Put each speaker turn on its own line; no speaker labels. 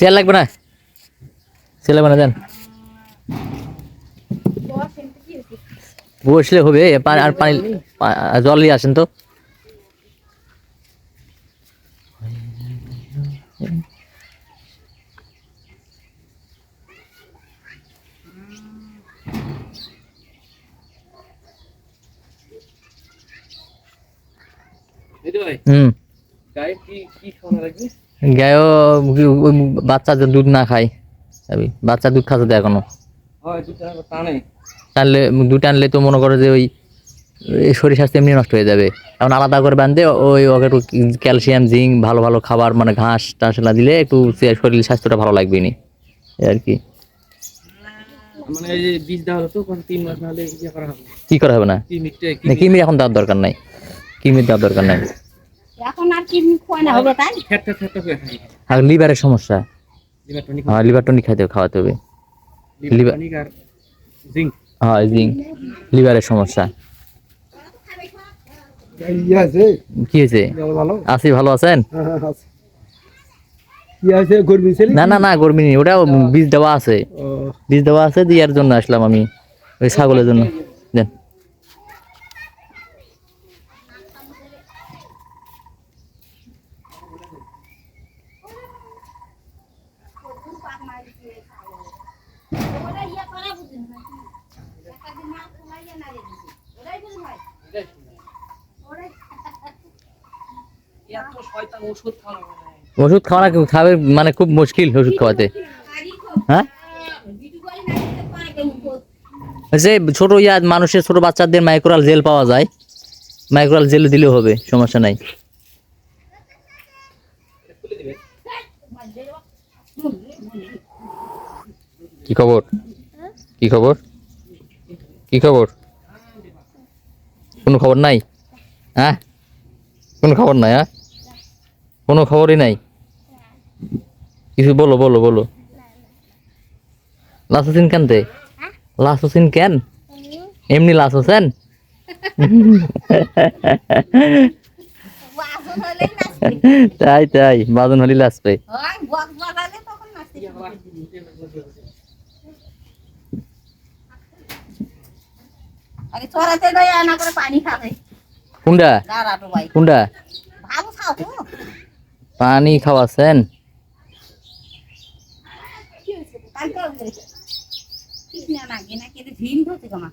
Chair লাগবে না chair লাগবে না দেন বসলে হবে আর পানি জল নিয়ে আসেন তো হুম
গায়ে কি কি খাওয়ানো লাগবে
গায়েও ওই বাচ্চা যে দুধ না খায় বাচ্চা দুধ খাচ্ছে তো
এখনও।
টানলে দুধ টানলে তো মনে করো যে ওই শরীর স্বাস্থ্য এমনি নষ্ট হয়ে যাবে। এখন আলাদা করে বাঁধতে ওই ওকে একটু ক্যালসিয়াম জিঙ্ক ভালো ভালো খাবার মানে ঘাস টাস এগুলা দিলে একটু শরীর স্বাস্থ্যটা ভালো লাগবে নি আর কি।
মানে ইয়ে করা হবে।
কি করা হবে না? না কিমির এখন দেওয়ার দরকার নাই। কিমির দেওয়ার দরকার নাই।
এখন আর কি খোয়া না হবে তাই?
হয়ে থাকে
আর লিভারের সমস্যা?
লিভার টনিক
হ্যাঁ লিভার টনিক খাইতে খাওয়াতে হবে।
লিভার টনিক আর জিঙ্ক।
হ্যাঁ জিঙ্ক। লিভারের সমস্যা।
আছে?
কি হয়েছে? আছি ভালো? আছেন?
আছে। গরমি ছেলে?
না না না গরমি নেই ওটা বীজ দেওয়া আছে। বীজ দেওয়া আছে দিয়ার জন্য আসলাম আমি ওই ছাগলের জন্য।
ওষুধ
খাওয়া খাবে মানে খুব মুশকিল ওষুধ খাওয়াতে। হ্যাঁ? যে ছোট ইয়া, মানুষের ছোট বাচ্চাদের মাইক্রোয়াল জেল পাওয়া যায়। মাইক্রোয়াল জেল দিলেও হবে, সমস্যা নাই। কি খবর? কি খবর? কি খবর? কোনো খবর নাই? হ্যাঁ? কোনো খবর নাই হ্যাঁ? কোনো খবরই নাই? কিছু বলো বলো বলো। লাশ হোসেন কেন তে? হোসেন কেন? এমনি লাশ হোসেন তাই তাই, বাজন হলি লাশ পাই
আগে চড়াতে দেয় না করে পানি খাবে।
কোনটা?
দাঁড়াটো ভাই।
কোনটা?
ভালো খাও তো।
পানি খাওয়াছেন?
কালকে ঠিক না না কিনা কিন্তু ভিন ধরতে কমা